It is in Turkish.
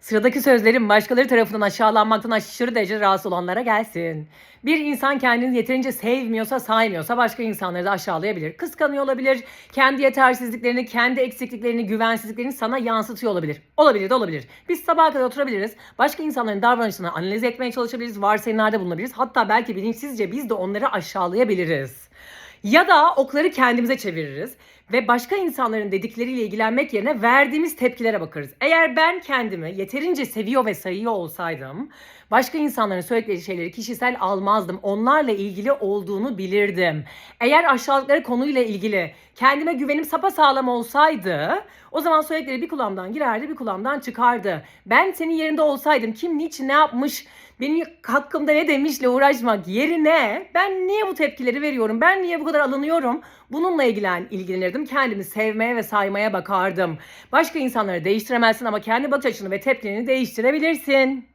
Sıradaki sözlerim başkaları tarafından aşağılanmaktan aşırı derece rahatsız olanlara gelsin. Bir insan kendini yeterince sevmiyorsa, saymıyorsa başka insanları da aşağılayabilir. Kıskanıyor olabilir. Kendi yetersizliklerini, kendi eksikliklerini, güvensizliklerini sana yansıtıyor olabilir. Olabilir de olabilir. Biz sabaha kadar oturabiliriz. Başka insanların davranışlarını analiz etmeye çalışabiliriz. Varsayımlarda bulunabiliriz. Hatta belki bilinçsizce biz de onları aşağılayabiliriz. Ya da okları kendimize çeviririz ve başka insanların dedikleriyle ilgilenmek yerine verdiğimiz tepkilere bakarız. Eğer ben kendimi yeterince seviyor ve sayıyor olsaydım, başka insanların söyledikleri şeyleri kişisel almazdım. Onlarla ilgili olduğunu bilirdim. Eğer aşağılıkları konuyla ilgili kendime güvenim sapasağlam olsaydı, o zaman söyledikleri bir kulağımdan girerdi, bir kulağımdan çıkardı. Ben senin yerinde olsaydım kim niçin ne yapmış, benim hakkımda ne demişle uğraşmak yerine ben niye bu tepkileri veriyorum, ben niye bu kadar alınıyorum bununla ilgilen, ilgilenirdim. Kendimi sevmeye ve saymaya bakardım. Başka insanları değiştiremezsin ama kendi bakış açını ve tepkini değiştirebilirsin.